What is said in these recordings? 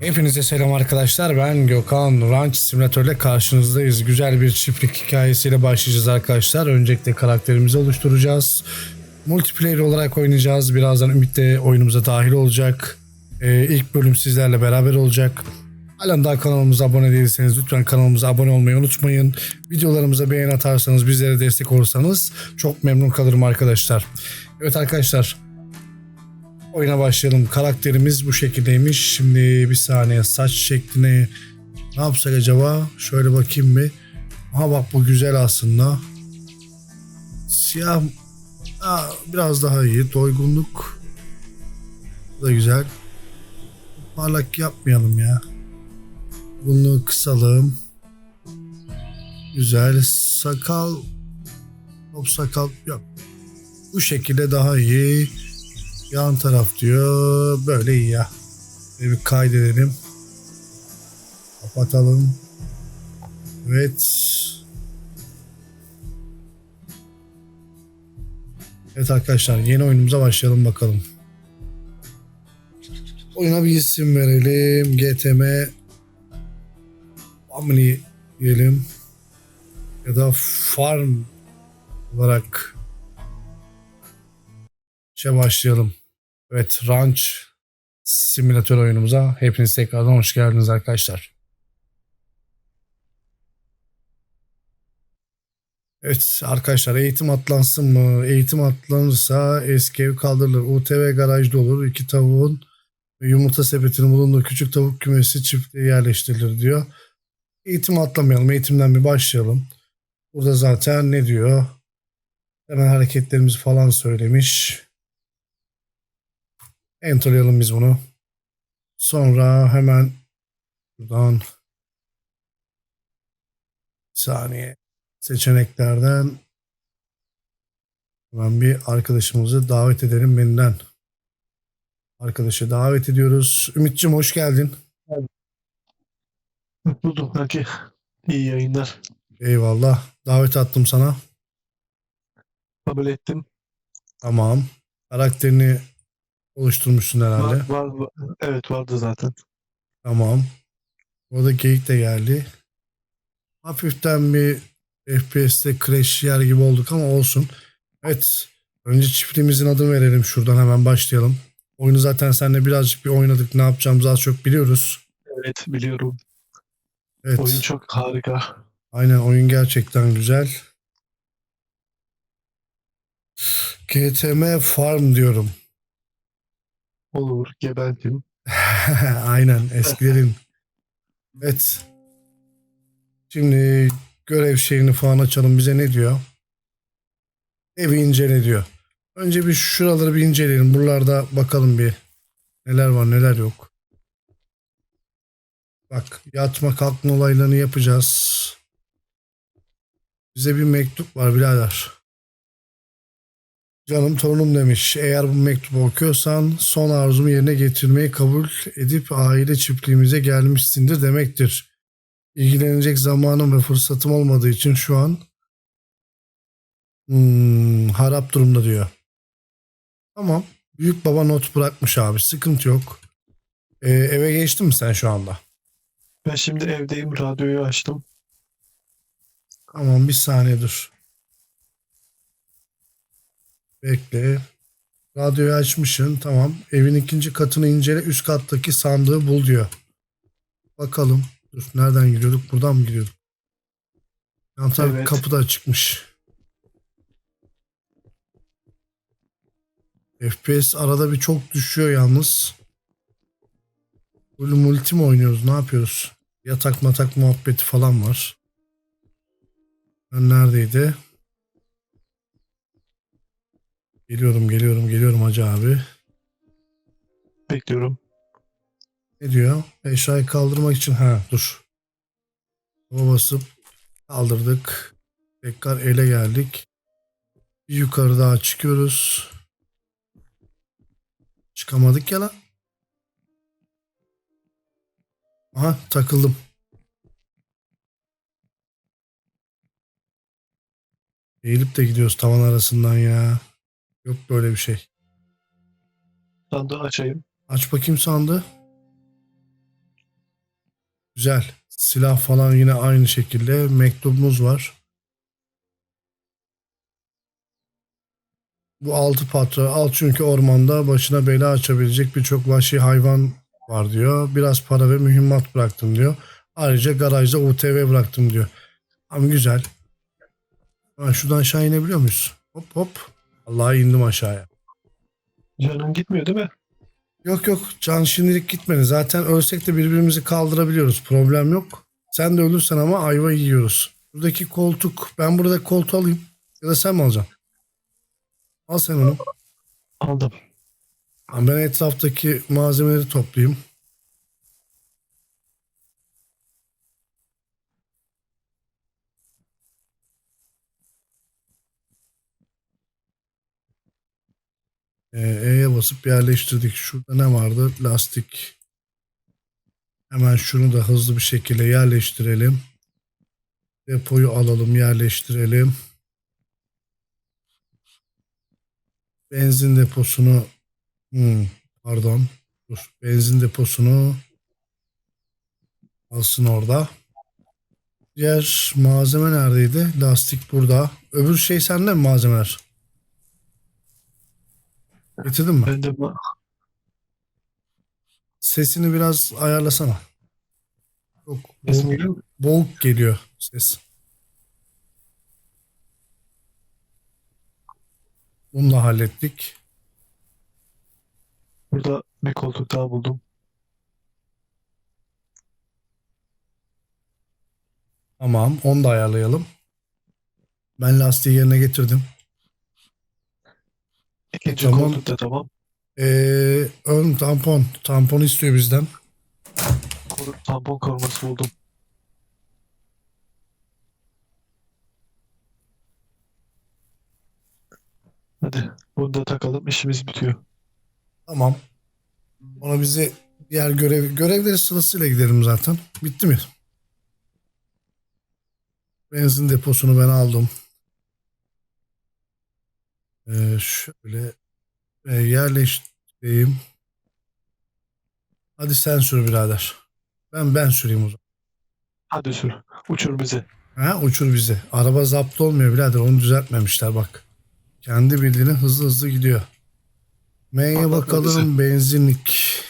Hepinize selam arkadaşlar. Ben Gökhan. Ranch Simülatör'le karşınızdayız. Güzel bir çiftlik hikayesiyle başlayacağız arkadaşlar. Öncelikle karakterimizi oluşturacağız. Multiplayer olarak oynayacağız. Birazdan Ümit de oyunumuza dahil olacak. Ee, ilk bölüm sizlerle beraber olacak. Halen daha kanalımıza abone değilseniz lütfen kanalımıza abone olmayı unutmayın. Videolarımıza beğen atarsanız, bizlere destek olursanız çok memnun kalırım arkadaşlar. Evet arkadaşlar, Oyuna başlayalım. Karakterimiz bu şekildeymiş. Şimdi bir saniye saç şekline ne yapsak acaba? Şöyle bakayım bir. Aha bak bu güzel aslında. Siyah Aa, biraz daha iyi. Doygunluk bu da güzel. Parlak yapmayalım ya. Bunu kısalım. Güzel. Sakal Top sakal yok. Bu şekilde daha iyi. Yan taraf diyor. Böyle iyi ya. Şöyle bir kaydedelim. Kapatalım. Evet. Evet arkadaşlar yeni oyunumuza başlayalım bakalım. Oyuna bir isim verelim. GTM Family diyelim. Ya da Farm olarak şey başlayalım. Evet Ranch simülatör oyunumuza hepiniz tekrardan hoş geldiniz arkadaşlar. Evet arkadaşlar eğitim atlansın mı? Eğitim atlanırsa eski ev kaldırılır. UTV garajda olur. İki tavuğun yumurta sepetinin bulunduğu küçük tavuk kümesi çiftliğe yerleştirilir diyor. Eğitim atlamayalım. Eğitimden bir başlayalım. Burada zaten ne diyor? Hemen hareketlerimizi falan söylemiş. Enterlayalım biz bunu. Sonra hemen buradan bir saniye seçeneklerden hemen bir arkadaşımızı davet edelim benden. Arkadaşı davet ediyoruz. Ümit'ciğim hoş geldin. Buldum Haki. İyi yayınlar. Eyvallah. Davet attım sana. Kabul ettim. Tamam. Karakterini oluşturmuşsun herhalde. Var, var, var. Evet vardı zaten. Tamam. Orada geyik de geldi. Hafiften bir FPS'te crash yer gibi olduk ama olsun. Evet. Önce çiftliğimizin adını verelim şuradan hemen başlayalım. Oyunu zaten seninle birazcık bir oynadık. Ne yapacağımızı az çok biliyoruz. Evet biliyorum. Evet. Oyun çok harika. Aynen oyun gerçekten güzel. GTM Farm diyorum. Olur. Gebentim. Aynen eskilerin. Evet. Şimdi görev şeyini falan açalım. Bize ne diyor? Evi incele diyor. Önce bir şuraları bir inceleyelim. Buralarda bakalım bir neler var neler yok. Bak yatma kalkma olaylarını yapacağız. Bize bir mektup var birader. Canım torunum demiş. Eğer bu mektubu okuyorsan son arzumu yerine getirmeyi kabul edip aile çiftliğimize gelmişsindir demektir. İlgilenecek zamanım ve fırsatım olmadığı için şu an hmm, harap durumda diyor. Tamam. Büyük baba not bırakmış abi. Sıkıntı yok. Ee, eve geçtin mi sen şu anda? Ben şimdi evdeyim. Radyoyu açtım. Tamam bir saniye dur. Bekle. Radyoyu açmışsın. Tamam. Evin ikinci katını incele. Üst kattaki sandığı bul diyor. Bakalım. Dur nereden giriyorduk? Buradan mı giriyorduk? Yan taraf Evet. kapı da açıkmış. FPS arada bir çok düşüyor yalnız. Böyle multi mi oynuyoruz? Ne yapıyoruz? Yatak matak muhabbeti falan var. Ben neredeydi? Geliyorum geliyorum geliyorum hacı abi. Bekliyorum. Ne diyor? Eşyayı kaldırmak için ha dur. Hava basıp kaldırdık. Tekrar ele geldik. Bir yukarı daha çıkıyoruz. Çıkamadık ya lan. Aha takıldım. Eğilip de gidiyoruz tavan arasından ya. Yok böyle bir şey. Sandığı açayım. Aç bakayım sandığı. Güzel. Silah falan yine aynı şekilde. Mektubumuz var. Bu altı patra al çünkü ormanda başına bela açabilecek birçok vahşi hayvan var diyor. Biraz para ve mühimmat bıraktım diyor. Ayrıca garajda UTV bıraktım diyor. Ama güzel. Ha, şuradan aşağı inebiliyor muyuz? Hop hop. Allah'a indim aşağıya. Canın gitmiyor değil mi? Yok yok can şimdilik gitmedi. Zaten ölsek de birbirimizi kaldırabiliyoruz. Problem yok. Sen de ölürsen ama ayva yiyoruz. Buradaki koltuk. Ben burada koltuğu alayım. Ya da sen mi alacaksın? Al sen onu. Aldım. Ben etraftaki malzemeleri toplayayım. E'ye basıp yerleştirdik. Şurada ne vardı? Lastik. Hemen şunu da hızlı bir şekilde yerleştirelim. Depoyu alalım, yerleştirelim. Benzin deposunu Hmm, pardon. Dur. Benzin deposunu alsın orada. Diğer malzeme neredeydi? Lastik burada. Öbür şey sende mi malzemeler? Getirdin mi? Ben de ma- Sesini biraz ayarlasana. Çok Sesim boğuk, geliyor mu? boğuk geliyor ses. Bunu da hallettik. Burada bir koltuk daha buldum. Tamam, onu da ayarlayalım. Ben lastiği yerine getirdim. İkinci Tamam. koltuk da tamam. Ee, ön tampon. Tampon istiyor bizden. Koru- tampon koruması buldum. Hadi bunu da takalım işimiz bitiyor. Tamam. Ona bize diğer görev görevleri sırasıyla gidelim zaten. Bitti mi? Benzin deposunu ben aldım. Ee, şöyle e, yerleştireyim. Hadi sen sür birader. Ben ben süreyim o zaman. Hadi sür. Uçur bizi. Ha, uçur bizi. Araba zapt olmuyor birader. Onu düzeltmemişler bak. Kendi bildiğine hızlı hızlı gidiyor. M'ye bakalım benzinlik.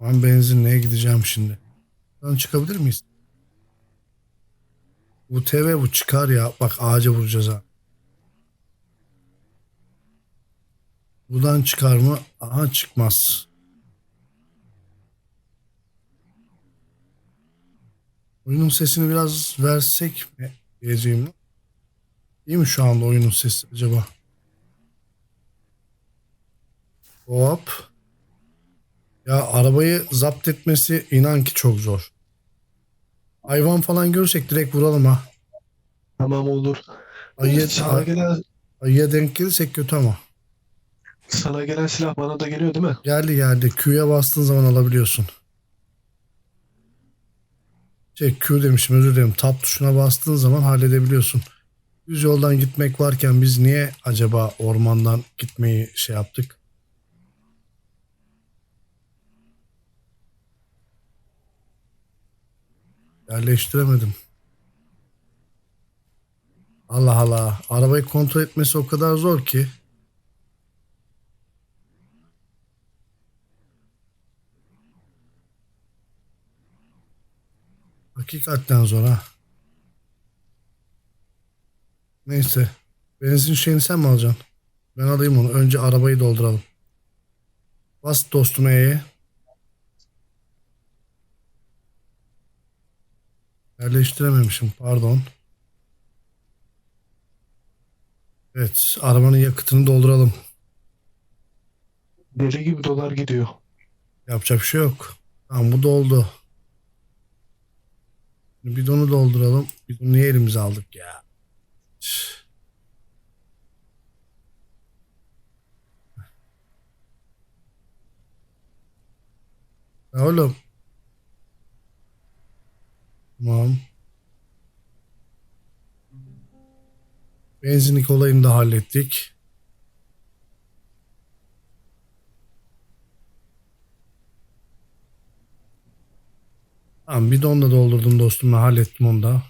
Ben benzinliğe gideceğim şimdi. Buradan çıkabilir miyiz? Bu TV bu çıkar ya. Bak ağaca vuracağız ha. Buradan çıkar mı? Aha çıkmaz. Oyunun sesini biraz versek mi diyeceğim. İyi mi şu anda oyunun sesi acaba? Hop. Ya arabayı zapt etmesi inan ki çok zor. Hayvan falan görsek direkt vuralım ha. Tamam olur. Ayıya, gelen, ayıya denk gelirsek kötü ama. Sana gelen silah bana da geliyor değil mi? Geldi geldi. Q'ya bastığın zaman alabiliyorsun. Şey Q demişim özür dilerim. Tab tuşuna bastığın zaman halledebiliyorsun. Düz yoldan gitmek varken biz niye acaba ormandan gitmeyi şey yaptık? Yerleştiremedim. Allah Allah. Arabayı kontrol etmesi o kadar zor ki. Hakikaten zor ha. Neyse. Benzin şeyini sen mi alacaksın? Ben alayım onu. Önce arabayı dolduralım. Bas dostum E'ye. Yerleştirememişim. Pardon. Evet. Arabanın yakıtını dolduralım. Deli gibi dolar gidiyor. Yapacak bir şey yok. Tamam bu doldu. Bidonu dolduralım. Bidonu niye elimize aldık ya? Ya oğlum. Tamam. Benzinlik olayını da hallettik. Tamam bidon da doldurdum dostum ben hallettim onu da.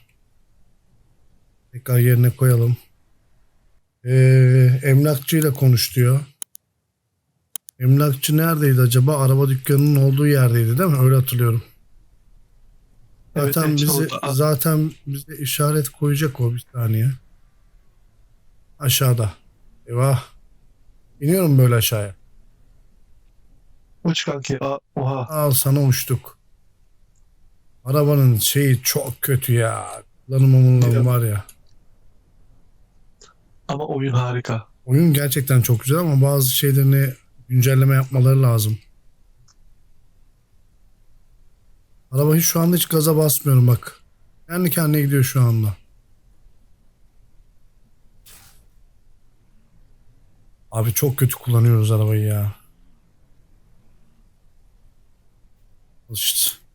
Tekrar yerine koyalım. Ee, emlakçıyla konuş diyor. Emlakçı neredeydi acaba? Araba dükkanının olduğu yerdeydi değil mi? Öyle hatırlıyorum. Evet, Zaten evet, bize orada. zaten bize işaret koyacak o bir saniye. Aşağıda. Eyvah. İniyorum böyle aşağıya. Uç kanki. Oha. Al sana uçtuk. Arabanın şeyi çok kötü ya. Kullanım umurlarım var ya. Ama oyun harika. Oyun gerçekten çok güzel ama bazı şeylerini güncelleme yapmaları lazım. Araba hiç şu anda hiç gaza basmıyorum bak. Kendi kendine gidiyor şu anda. Abi çok kötü kullanıyoruz arabayı ya. İşte.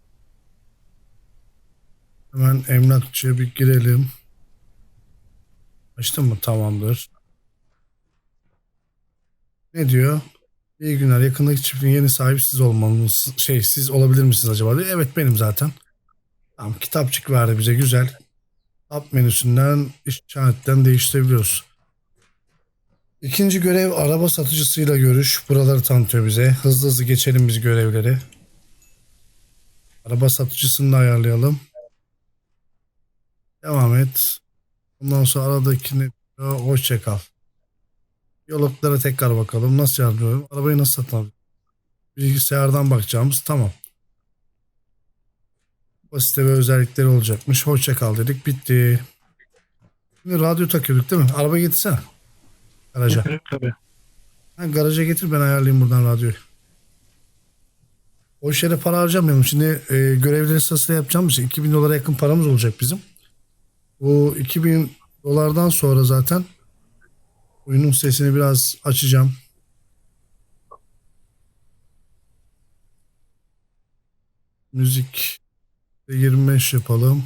Hemen emlakçıya bir girelim. Açtın mı? Tamamdır. Ne diyor? İyi günler. Yakındaki çiftliğin yeni sahibi siz olmalısınız. Şey siz olabilir misiniz acaba diyor. Evet benim zaten. Tamam kitapçık verdi bize güzel. Tab menüsünden işaretten değiştirebiliyoruz. İkinci görev araba satıcısıyla görüş. Buraları tanıtıyor bize. Hızlı hızlı geçelim biz görevleri. Araba satıcısını da ayarlayalım. Devam et. Ondan sonra aradakini hoşça kal. Diyaloglara tekrar bakalım. Nasıl yardımcı Arabayı nasıl satın? Bilgisayardan bakacağımız tamam. Basite ve özellikleri olacakmış. Hoşça kal dedik. Bitti. Şimdi radyo takıyorduk değil mi? Arabayı getirsene. Garaja. Tabii. Ha, garaja getir ben ayarlayayım buradan radyoyu. O işlere para harcamayalım. Şimdi e, görevleri sırasıyla yapacağımız için 2000 dolara yakın paramız olacak bizim. Bu 2000 dolardan sonra zaten oyunun sesini biraz açacağım. Müzik 25 yapalım.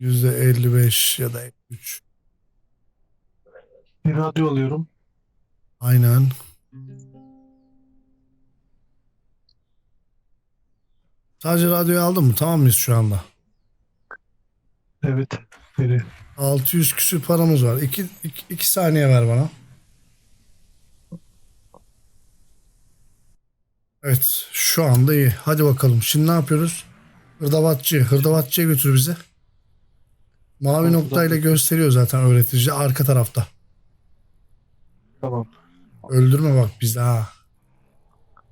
%55 ya da 53. Bir radyo alıyorum. Aynen. Sadece radyoyu aldın mı? Tamam mıyız şu anda? Evet. Biri. 600 küsür paramız var. 2 2 saniye ver bana. Evet, şu anda iyi. Hadi bakalım. Şimdi ne yapıyoruz? Hırdavatçı. Hırdavatçıya götür bizi. Mavi Ortada. noktayla gösteriyor zaten öğretici arka tarafta. Tamam. Öldürme bak bizi ha.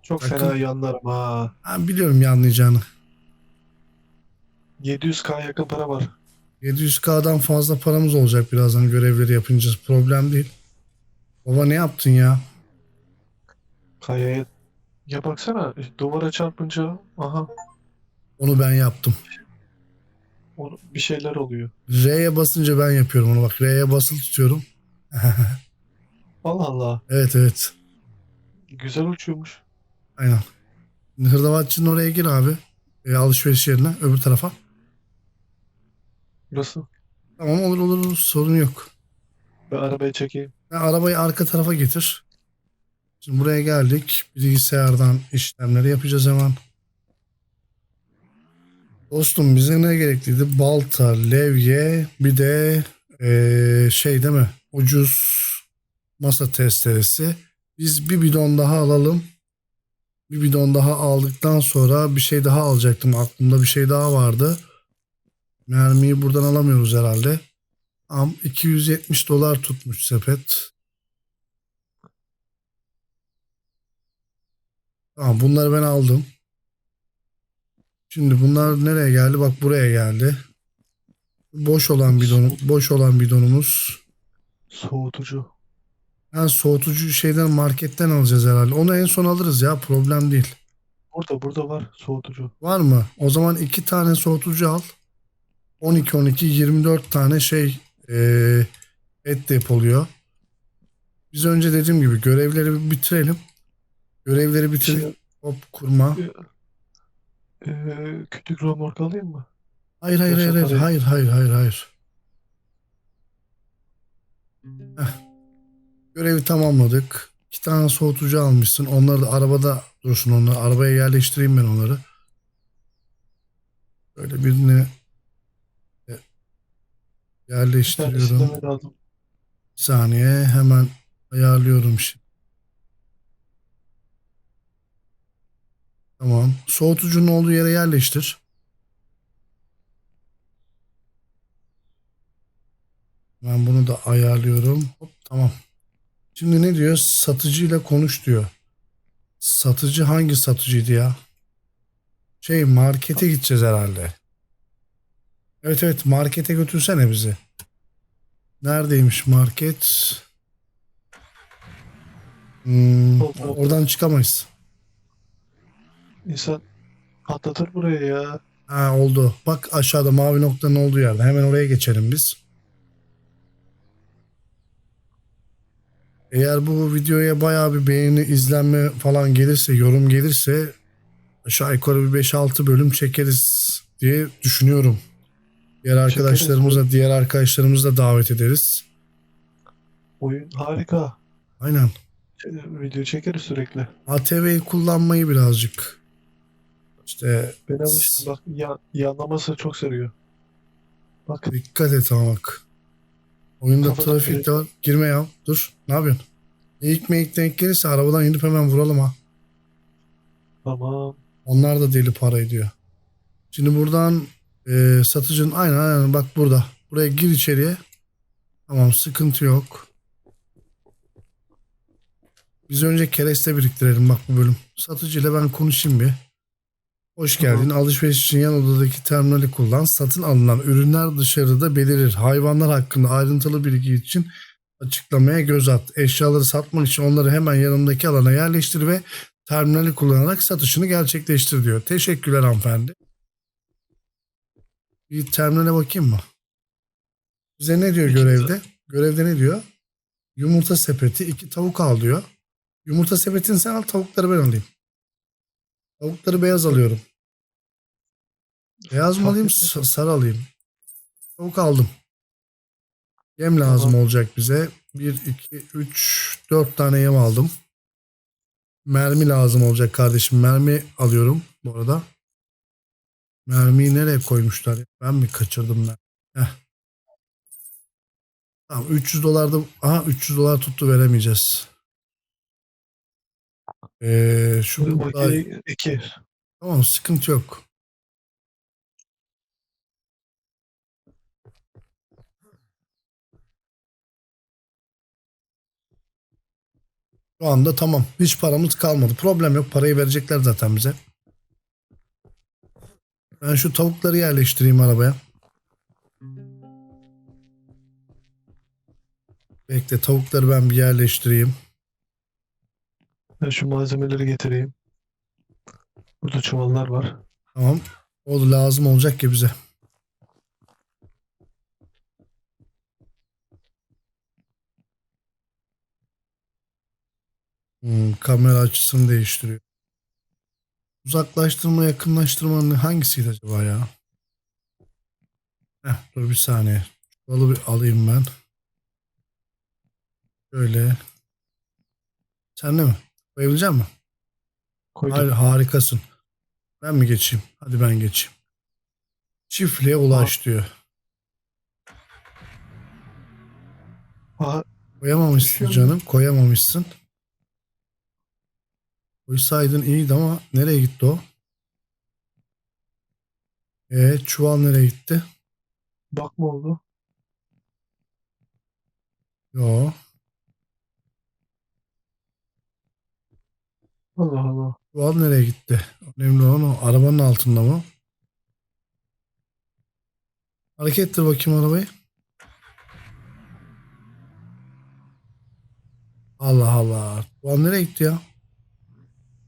Çok Sakın. fena yanlarım ha. Ben biliyorum ya anlayacağını. 700k yakın para var. 700k'dan fazla paramız olacak birazdan görevleri yapınca. Problem değil. Baba ne yaptın ya? Kayaya. Ya baksana duvara çarpınca aha Onu ben yaptım. o- bir şeyler oluyor. R'ye basınca ben yapıyorum onu bak. R'ye basılı tutuyorum. Allah Allah. evet evet. Güzel uçuyormuş. Aynen. Hırdavatçı'nın oraya gir abi. E, alışveriş yerine öbür tarafa. Burası. Tamam olur olur olur sorun yok. Ben arabayı çekeyim. Sen arabayı arka tarafa getir. Şimdi buraya geldik. Bilgisayardan işlemleri yapacağız hemen. Dostum bize ne gerekliydi? Balta, levye, bir de eee, şey değil mi? Ucuz masa testeresi. Biz bir bidon daha alalım. Bir bidon daha aldıktan sonra bir şey daha alacaktım. Aklımda bir şey daha vardı. Mermiyi buradan alamıyoruz herhalde. Am 270 dolar tutmuş sepet. Tamam bunları ben aldım. Şimdi bunlar nereye geldi? Bak buraya geldi. Boş olan bidon, boş olan bidonumuz. Soğutucu. Yani soğutucu şeyden marketten alacağız herhalde. Onu en son alırız ya problem değil. Burada burada var soğutucu. Var mı? O zaman iki tane soğutucu al. 12 12 24 tane şey eee, et depoluyor. Biz önce dediğim gibi görevleri bitirelim. Görevleri bitirelim. Şey, Hop kurma. Ee, küçük römork alayım mı? Hayır hayır hayır hayır hayır hayır hayır hayır. Heh. Görevi tamamladık. İki tane soğutucu almışsın. Onları da arabada dursun onları. Arabaya yerleştireyim ben onları. Böyle birini e, Bir yerleştiriyorum. lazım. Bir saniye hemen ayarlıyorum şimdi. Tamam. Soğutucunun olduğu yere yerleştir. Ben bunu da ayarlıyorum. Hop, tamam. Şimdi ne diyor? Satıcıyla konuş diyor. Satıcı hangi satıcıydı ya? Şey markete gideceğiz herhalde. Evet evet markete götürsene bizi. Neredeymiş market? Hmm, oradan çıkamayız. İnsan atlatır buraya ya. Ha oldu. Bak aşağıda mavi noktanın olduğu yerde. Hemen oraya geçelim biz. Eğer bu videoya bayağı bir beğeni, izlenme falan gelirse, yorum gelirse aşağı yukarı bir 5-6 bölüm çekeriz diye düşünüyorum. Diğer arkadaşlarımıza, diğer arkadaşlarımızı da davet ederiz. Oyun harika. Aynen. Video çekeriz sürekli. ATV'yi kullanmayı birazcık işte Ben alıştım bak ya, yanlaması çok sarıyor. Bak dikkat et ama bak. Oyunda Kafadan trafik de var. Girme ya. Dur. Ne yapıyorsun? İlk meyik denk gelirse arabadan inip hemen vuralım ha. tamam. Onlar da deli para ediyor. Şimdi buradan e, satıcının aynen aynen bak burada. Buraya gir içeriye. Tamam sıkıntı yok. Biz önce kereste biriktirelim bak bu bölüm. Satıcıyla ben konuşayım bir. Hoş Tamam. geldin. Alışveriş için yan odadaki terminali kullan. Satın alınan ürünler dışarıda belirir. Hayvanlar hakkında ayrıntılı bilgi için açıklamaya göz at. Eşyaları satmak için onları hemen yanındaki alana yerleştir ve terminali kullanarak satışını gerçekleştir diyor. Teşekkürler hanımefendi. Bir terminale bakayım mı? Bize ne diyor görevde? Görevde ne diyor? Yumurta sepeti, iki tavuk al diyor. Yumurta sepetini sen al, tavukları ben alayım. Tavukları beyaz alıyorum. Beyaz mı alayım, sarı alayım? Tavuk aldım. Yem lazım Tamam. olacak bize. 1, 2, 3, 4 tane yem aldım. Mermi lazım olacak kardeşim. Mermi alıyorum bu arada. Mermiyi nereye koymuşlar? Ben mi kaçırdım ben? Heh. Tamam 300 dolar da aha 300 dolar tuttu veremeyeceğiz. Ee, şu iki, iki. tamam sıkıntı yok. Şu anda tamam. Hiç paramız kalmadı. Problem yok. Parayı verecekler zaten bize. Ben şu tavukları yerleştireyim arabaya. Bekle tavukları ben bir yerleştireyim. Ben şu malzemeleri getireyim. Burada çuvallar var. Tamam. O da lazım olacak ki bize. Hmm, kamera açısını değiştiriyor. Uzaklaştırma, yakınlaştırma ne- hangisiydi acaba ya? Heh, dur bir saniye. Çuvalı bir alayım ben. Şöyle. Sen de mi? Koyabilecek misin? Koydum. Hayır, harikasın. Ben mi geçeyim? Hadi ben geçeyim. Çiftliğe ulaş diyor. Koyamamışsın canım. Koyamamışsın. Koysaydın iyiydi ama nereye gitti o? E çuval nereye gitti? bakma oldu. Yo. Allah Allah. Çuval nereye gitti? Önemli olan o. Arabanın altında mı? Hareket ettir bakayım arabayı. Allah Allah. Çuval nereye gitti ya?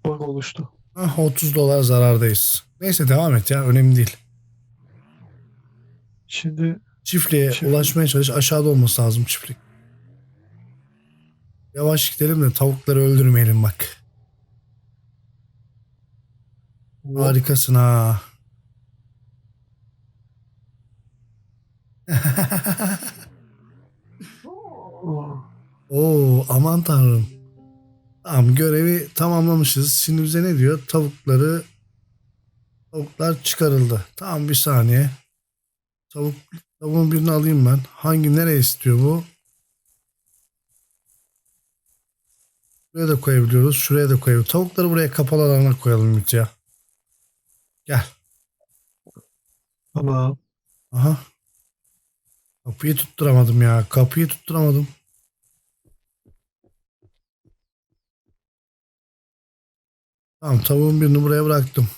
Bak oluştu. Ah 30 dolar zarardayız. Neyse devam et ya önemli değil. Şimdi Çiftliğe Çiftlik. ulaşmaya çalış. Aşağıda olması lazım çiftlik. Yavaş gidelim de tavukları öldürmeyelim bak. Harikasın ha. Oo aman tanrım. Tamam görevi tamamlamışız. Şimdi bize ne diyor? Tavukları tavuklar çıkarıldı. Tamam bir saniye. Tavuk tavuğun birini alayım ben. Hangi nereye istiyor bu? Buraya da koyabiliyoruz. Şuraya da koyabiliyoruz. Tavukları buraya kapalı alana koyalım Ümit ya. Gel. Ama Aha. Kapıyı tutturamadım ya. Kapıyı tutturamadım. Tamam tavuğun birini buraya bıraktım.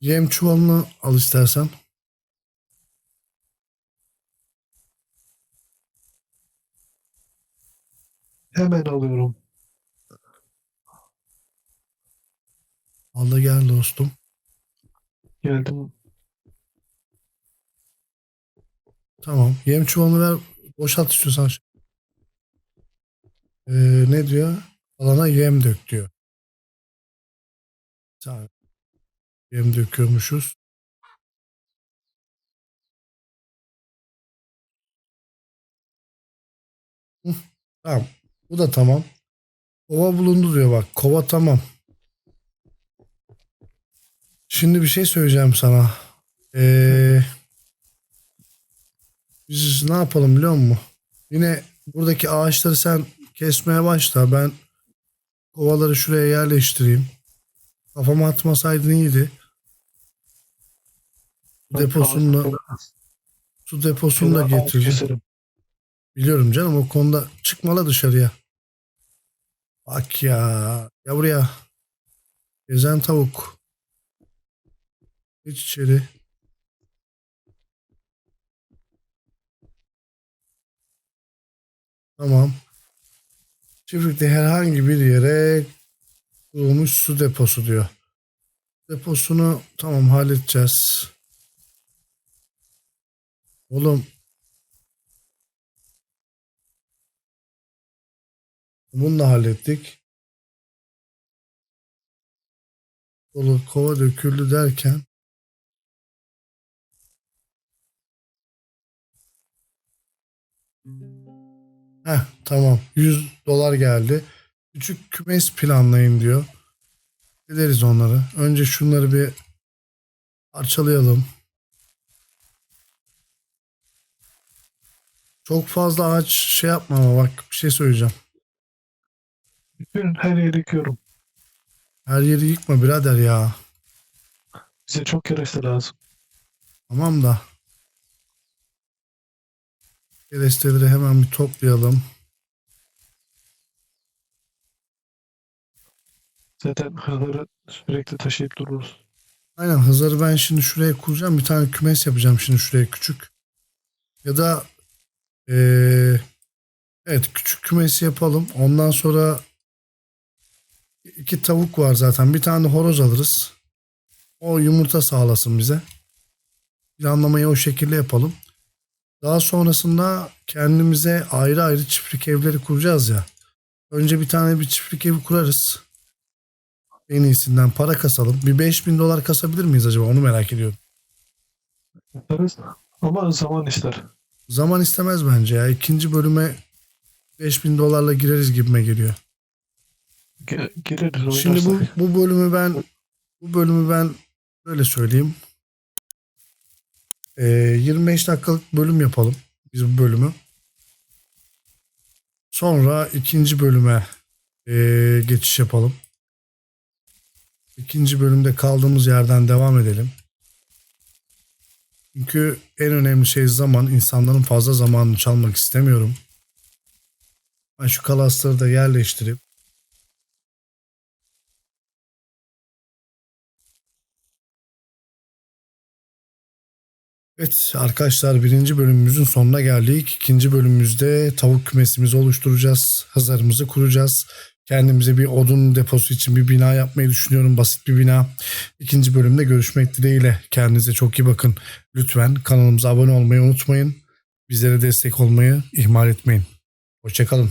Yem çuvalını al istersen. hemen alıyorum. Al da gel dostum. Geldim. Tamam. Yem çuvalını ver. Boşalt istiyorsan. Ee, ne diyor? Alana yem dök diyor. Tamam. Yem döküyormuşuz. Tamam. Bu da tamam. Kova bulundu diyor bak. Kova tamam. Şimdi bir şey söyleyeceğim sana. Eee biz ne yapalım biliyor musun? Yine buradaki ağaçları sen kesmeye başla. Ben kovaları şuraya yerleştireyim. Kafama atmasaydın iyiydi. Deposunu da, su deposunu da getirdim. Biliyorum canım o konuda çıkmalı dışarıya. Bak ya. Ya buraya. Gezen tavuk. Geç içeri. Tamam. Çiftlikte herhangi bir yere kurulmuş su deposu diyor. Deposunu tamam halledeceğiz. Oğlum Bunu da hallettik. Dolu kova döküldü derken Heh tamam 100 dolar geldi. Küçük kümes planlayın diyor. Ederiz onları. Önce şunları bir parçalayalım. Çok fazla ağaç şey yapma ama bak bir şey söyleyeceğim. Bütün her yeri yıkıyorum. Her yeri yıkma birader ya. Bize çok kereste lazım. Tamam da. Keresteleri hemen bir toplayalım. Zaten hırları sürekli taşıyıp dururuz. Aynen Hızar'ı ben şimdi şuraya kuracağım. Bir tane kümes yapacağım şimdi şuraya küçük. Ya da eee, evet küçük kümesi yapalım. Ondan sonra iki tavuk var zaten. Bir tane horoz alırız. O yumurta sağlasın bize. Planlamayı o şekilde yapalım. Daha sonrasında kendimize ayrı ayrı çiftlik evleri kuracağız ya. Önce bir tane bir çiftlik evi kurarız. En iyisinden para kasalım. Bir 5000 dolar kasabilir miyiz acaba? Onu merak ediyorum. Yaparız. Ama zaman ister. Zaman istemez bence ya. İkinci bölüme 5000 dolarla gireriz gibime geliyor. Ge- gireriz Şimdi bu, bu bölümü ben bu bölümü ben böyle söyleyeyim. Ee, 25 dakikalık bölüm yapalım. Biz bu bölümü. Sonra ikinci bölüme ee, geçiş yapalım. İkinci bölümde kaldığımız yerden devam edelim. Çünkü en önemli şey zaman. İnsanların fazla zamanını çalmak istemiyorum. Ben şu kalasları da yerleştirip Evet arkadaşlar birinci bölümümüzün sonuna geldik. İkinci bölümümüzde tavuk kümesimizi oluşturacağız. Hazırımızı kuracağız. Kendimize bir odun deposu için bir bina yapmayı düşünüyorum. Basit bir bina. İkinci bölümde görüşmek dileğiyle. Kendinize çok iyi bakın. Lütfen kanalımıza abone olmayı unutmayın. Bizlere destek olmayı ihmal etmeyin. Hoşçakalın.